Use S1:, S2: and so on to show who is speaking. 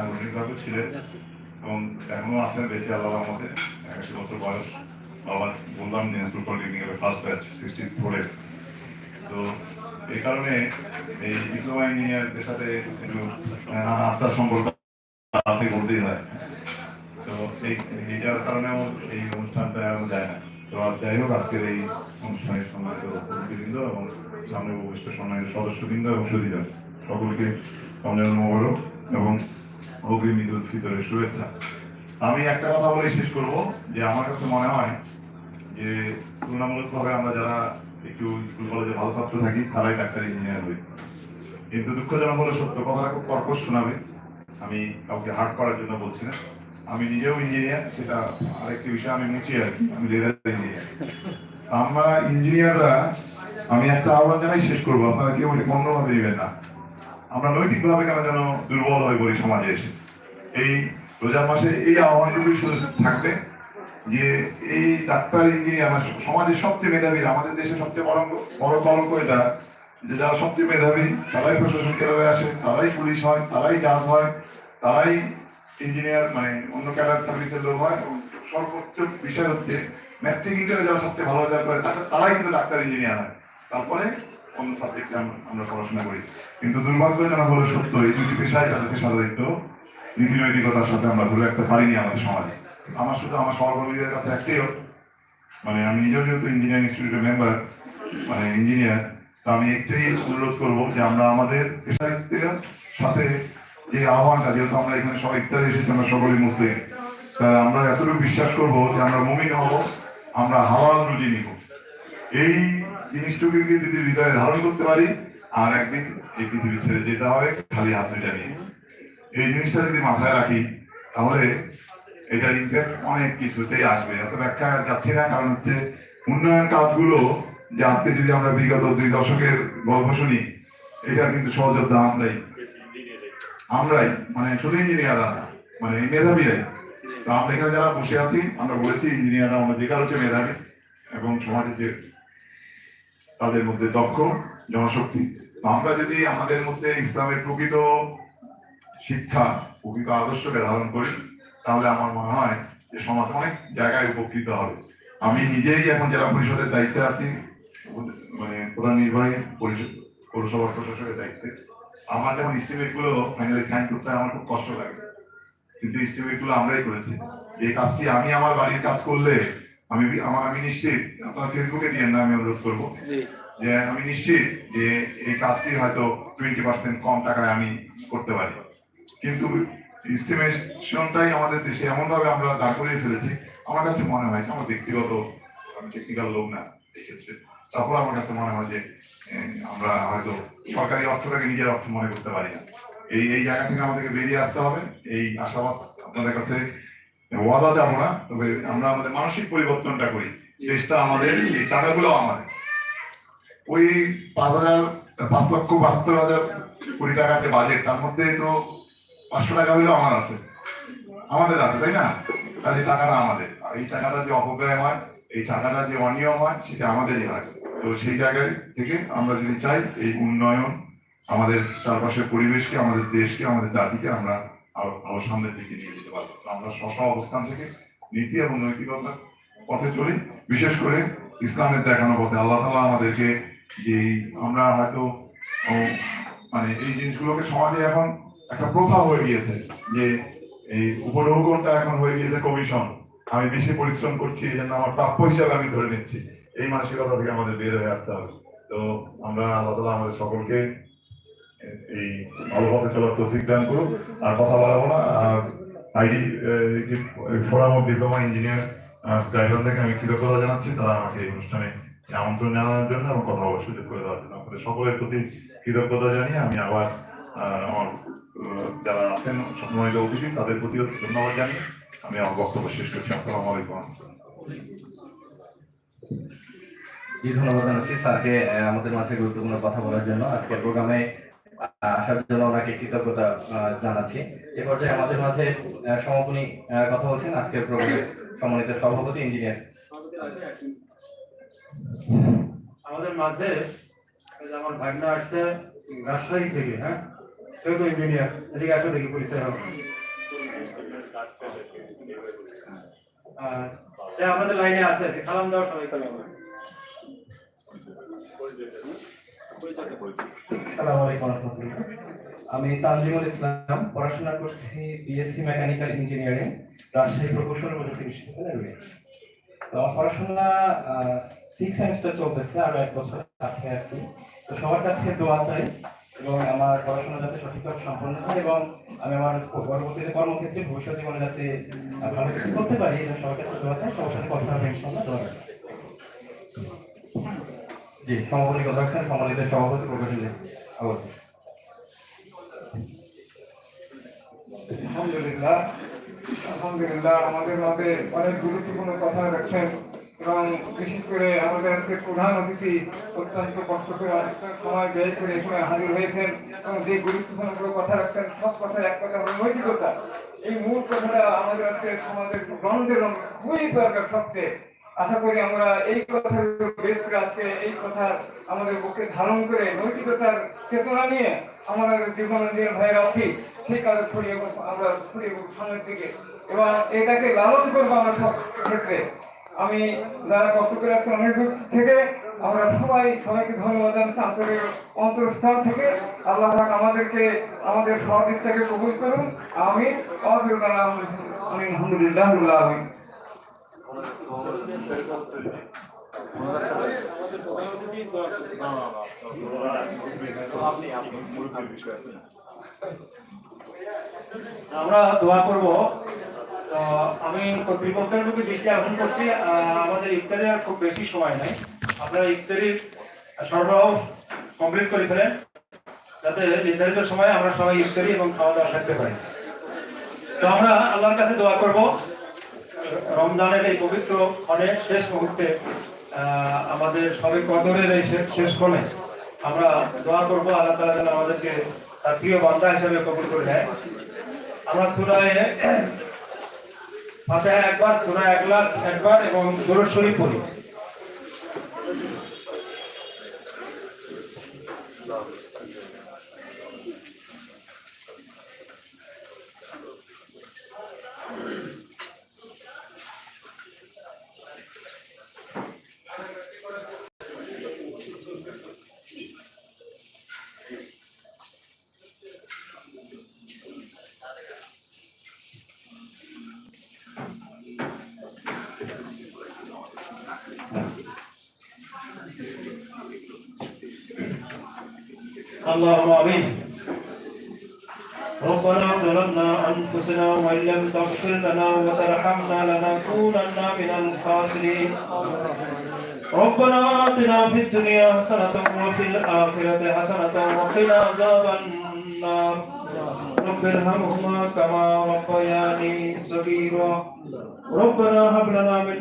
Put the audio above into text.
S1: সাংগঠনিকভাবে ছিলেন এবং এখনও আছেন বেঁচে আল্লাহ রহমতে। একাশি বছর বয়স। বাবা বললাম দিনাজপুর পলিটেকনিক্যালের ফার্স্ট ব্যাচ সিক্সটি ফোরের তো এই কারণে এই ডিপ্লোমা ইঞ্জিনিয়ারদের সাথে একটু আহ, আত্মার সম্পর্ক আছে বলতেই হয়। তো সেই এইটার কারণেও এই অনুষ্ঠানটা এখনও যায় না। তো আর যাই হোক আজকের এই অনুষ্ঠানের সম্মানিত অতিথিবৃন্দ এবং সামনে উপবিষ্ট সম্মানিত সদস্যবৃন্দ এবং সুদীরা সকলকে রমজান মোবারক এবং অগ্রিম ফিতরের শুভেচ্ছা। আমি একটা কথা শেষ করব, যে আমার কাছে মনে হয় যে তুলনামূলকভাবে আমরা যারা একটু স্কুল কলেজে ভালো ছাত্র থাকি, তারাই ডাক্তার ইঞ্জিনিয়ার হই। কিন্তু দুঃখজনক সত্য কথাটা খুব কর্কশ শোনাবে। আমি কাউকে হার্ট করার জন্য বলছি না। আমি নিজেও ইঞ্জিনিয়ার সেটা আরেকটি বিষয়, আমি মুচি আর কি, আমি লেদার ইঞ্জিনিয়ার আমরা ইঞ্জিনিয়াররা আমি একটা আহ্বান জানাই শেষ করব। আপনারা কেউ অন্যভাবে নেবেন না। আমরা নৈতিকভাবে কেন যেন দুর্বল হয়ে পড়ি সমাজে এসে? এই রোজার মাসে এই আহ্বানটুকুই থাকবে যে এই ডাক্তার, ইঞ্জিনিয়ার সমাজের সবচেয়ে মেধাবী, আমাদের দেশে সবচেয়ে বড় বড় কলঙ্ক এটা, যে যারা সবচেয়ে মেধাবী, তারাই প্রশাসন কেন্দ্রে আসে, তারাই পুলিশ হয়, তারাই জাজ হয়, তারাই ইঞ্জিনিয়ার মানে অন্য ক্যাডার সার্ভিসের লোক হয় এবং সর্বোচ্চ বিষয় হচ্ছে ম্যাট্রিক ইন্টারে যারা সবচেয়ে ভালো রেজাল্ট করে, তারা- তারাই কিন্তু ডাক্তার, ইঞ্জিনিয়ার হয়। তারপরে আমরা পড়াশোনা করি। কিন্তু সত্য, এই দুটি পেশায় তাদের পেশাদারিত্ব নীতি নৈতিকতার সাথে আমরা ধরে রাখতে পারিনি আমাদের সমাজে। আমার শুধু আমার সহকর্মীদের কাছে একটাই মানে আমি নিজেও যেহেতু ইঞ্জিনিয়ারিং ইনস্টিটিউটের মেম্বার মানে ইঞ্জিনিয়ার আমি একটাই অনুরোধ করব যে আমরা আমাদের পেশাদারিত্বের সাথে যে আহ্বানটা, যেহেতু আমরা এখানে সবাই ইফতারে এসেছি, আমরা সকলেই মুসলিম তা আমরা এতটুকু বিশ্বাস করব যে আমরা মুমিন হব, আমরা হালাল রুজি নিব। এই জিনিসটুকু যদি হৃদয়ে ধারণ করতে পারি, আর একদিন এই পৃথিবী ছেড়ে যেতে হবে, খালি হাত নিয়ে। এই জিনিসটা যদি মাথায় রাখি, তাহলে এটার ইম্প্যাক্ট অনেক কিছুতেই আসবে। এত ব্যাখ্যা যাচ্ছি না, কারণ হচ্ছে উন্নয়ন কাজগুলো, যে আজকে যদি আমরা বিগত দুই দশকের গল্প শুনি, এটার কিন্তু সহযোদ্ধা আমরাই। আমরাই মানে শুধু ইঞ্জিনিয়াররা না মানে মেধাবীরাই। তো আমরা এখানে যারা বসে আছি, আমরা বলেছি ইঞ্জিনিয়াররা আমরা যে কারও চেয়ে মেধাবী, এবং সমাজের যে তাদের মধ্যে দক্ষ জনশক্তি। আমরা যদি আমাদের মধ্যে ইসলামের প্রকৃত শিক্ষা, প্রকৃত আদর্শকে ধারণ করি, তাহলে আমার মনে হয় যে সমাজ অনেক জায়গায় উপকৃত হবে। আমি নিজেই এখন জেলা পরিষদের দায়িত্বে আছি মানে প্রধান নির্বাহী পরিষদ, পৌরসভা প্রশাসকের দায়িত্বে। আমার যখন estimate গুলো ফাইনালি সাইন করতে আমার খুব কষ্ট লাগে। কিন্তু estimate গুলো আমরাই করেছি। এই কাজটি আমি আমার বাড়ির কাজ করলে আমি আমার আমি নিশ্চিত আপনার ফেসবুকে দিয়ে না আমি অনুরোধ করব। যে আমি নিশ্চিত যে এই কাজটি হয়তো টোয়েন্টি পার্সেন্ট কম টাকায় আমি করতে পারি। কিন্তু এস্টিমেশনটাই আমাদের দেশে এমন ভাবে আমরা দাঁড় করিয়ে ফেলেছি আমার কাছে মনে হয় আমার ব্যক্তিগত আমি টেকনিক্যাল লোক না এই ক্ষেত্রে। তারপর আমার কাছে মনে হয় যে আমরা হয়তো সরকারি অর্থটাকে নিজের অর্থ মনে করতে পারি না। এই এই জায়গা থেকে আমাদেরকে বেরিয়ে আসতে হবে। এই আশাবাদ আপনাদের কাছে ওয়াদা যাব না তবে আমরা আমাদের মানসিক পরিবর্তনটা করি। দেশটা আমাদের এই টাকাগুলো আমাদের। ওই পাঁচ হাজার পাঁচ লক্ষ বাহাত্তর হাজার কোটি টাকার যে বাজেট তার মধ্যে তো পাঁচশো টাকা হইলেও আমার আছে। আমাদের আছে তাই না? তাহলে এই টাকাটা আমাদের। আর এই টাকাটা যে অপব্যয় হয় এই টাকাটা যে অনিয়ম হয় সেটা আমাদেরই হয়। তো সেই জায়গায় থেকে আমরা যদি চাই এই উন্নয়ন আমাদের চারপাশের পরিবেশকে আমাদের দেশকে আমাদের জাতিকে আমরা আরও সামনের দিকে নিয়ে যেতে পারব। আমরা স্ব অবস্থান থেকে নীতি এবং নৈতিকতার পথে চলি। বিশেষ করে ইসলামের দেখানো পথে। আল্লাহ তালা আমাদেরকে যে আমরা হয়তো মানে এই জিনিসগুলোকে সমাজে এখন একটা প্রথা হয়ে গিয়েছে যে এই উপঢৌকনটা এখন হয়ে গিয়েছে কমিশন। আমি বেশি পরিশ্রম করছি, এই জন্য আমার প্রাপ্য হিসাবে আমি ধরে নিচ্ছি। এই মানসিকতা থেকে আমাদের বের হয়ে আসতে হবে। তো আমরা আল্লাহ তালা আমাদের সকলকে এই ভালো চলার তৌফিক দান করুন, আর কথা বলাবো না। আর ID forum of diploma engineer থেকে আমি কৃতজ্ঞতা জানাচ্ছি, তারা আমাকে এই অনুষ্ঠানে আমন্ত্রণ জানানোর জন্য এবং কথা বলার সুযোগ করে দেওয়ার জন্য। আপনাদের সকলের প্রতি কৃতজ্ঞতা জানিয়ে আমি আবার আমার যারা আছেন সম্মানিত অতিথি, তাদের প্রতিও ধন্যবাদ জানিয়ে আমি আমার বক্তব্য শেষ করছি। আসসালামু আলাইকুম।
S2: জি, ধন্যবাদ জানাচ্ছি। স্যারকে আমাদের মাঝে গুরুত্বপূর্ণ কথা বলার জন্য। আজকের প্রোগ্রামে আসার জন্য কৃতজ্ঞতা জানাচ্ছি। এ পর্যায়ে আমাদের মাঝে সমাপনী কথা বলছেন আজকের প্রোগ্রামে সম্মানিত সভাপতি, ইঞ্জিনিয়ার।
S3: আমাদের মাঝে আমার ভাগনা আসছে, রাজশাহী থেকে হ্যাঁ? সেও তো ইঞ্জিনিয়ার। এদিকে আসো দেখি, পরিচয় হবে। সে আমাদের লাইনে আছে। সালাম দাও সবাই সালাম
S2: আসসালামু আলাইকুম রহমতুল্লাহ। আমি তানজিমুল ইসলাম, পড়াশোনা করছি বিএসসি মেকানিক্যাল ইঞ্জিনিয়ারিং রাজশাহী প্রকৌশল প্রযুক্তি বিশ্ববিদ্যালয় তো আমার পড়াশোনা সিক্স সেমিস্টার চলতেছে, আর এক বছর আছে আর কি। তো সবার কাছে দোয়া চাই এবং আমার পড়াশোনা যাতে সঠিকভাবে সম্পন্ন হয় এবং আমি আমার পরবর্তীতে কর্মক্ষেত্রে ভবিষ্যৎ জীবনে যাতে ভালো কিছু করতে পারি সবার কাছে দোয়া চাই। সবার সাথে কথা হবে ইনশাল্লাহ দোয়া। জি সমাপনী কথা সম্মানিত সভাপতি প্রকাশিত আবার।
S4: আলহামদুলিল্লাহ আমাদের মাঝে অনেক গুরুত্বপূর্ণ কথা রাখছেন এবং বিশেষ করে আমাদের আজকে প্রধান অতিথি অত্যন্ত কষ্ট করে অনেকটা সময় ব্যয় করে এই সময় হাজির হয়েছেন এবং যে গুরুত্বপূর্ণ কথা রাখছেন, সব কথা এক কথা হলো নৈতিকতা। এই মূল কথাটা আমাদের আজকে সমাজের গ্রহণের খুবই দরকার সবচেয়ে। আশা করি আমরা এই কথা বেশ আজকে এই কথা আমাদের বুকে ধারণ করে নৈতিকতার চেতনা নিয়ে আমাদের জীবন যে ভাইয়ের আছি। সেই কাজে ছড়িয়ে আমরা ছড়িয়ে সামনের দিকে। এবং এটাকে লালন করব আমরা সব ক্ষেত্রে। আমি যারা কষ্ট করে আসছে অনেক দূর থেকে, আমরা সবাই সবাইকে ধন্যবাদ জানাচ্ছি আন্তরিক অন্তরস্থল থেকে। আল্লাহ আমাদেরকে, আমাদের সব ইচ্ছাকে কবুল করুন। আমি আলহামদুলিল্লাহ আমি
S3: আমরা দোয়া করব। আমি কর্তৃপক্ষের প্রতি দৃষ্টি আকর্ষণ করছি। আমাদের ইফতারি আর খুব বেশি সময় নাই। আপনারা ইফতারির সরবরাহ কমপ্লিট করে ফেলেন। যাতে নির্ধারিত সময়ে আমরা সবাই ইফতারি এবং খাওয়া দাওয়া সারতে পারি। তো আমরা আল্লাহর কাছে দোয়া করব। রমজানের এই পবিত্র ক্ষণে শেষ মুহূর্তে আমাদের সবে কদরের এই শেষ ক্ষণে আমরা দোয়া করব, আল্লাহ তালা যেন আমাদেরকে তার প্রিয় বান্দা হিসেবে কবুল করে দেয় আমরা সুরায় ফাতে একবার, সুরায় এক গ্লাস একবার এবং দরুদ পড়ি। اللهم آمين. ربنا ظلمنا أنفسنا وإن لم تغفر لنا وترحمنا لنكونن من الخاسرين. ربنا آتنا في الدنيا حسنة وفي الآخرة حسنة وقنا عذاب النار. رب ارحمهما كما ربياني صغيرا. ربنا هب لنا من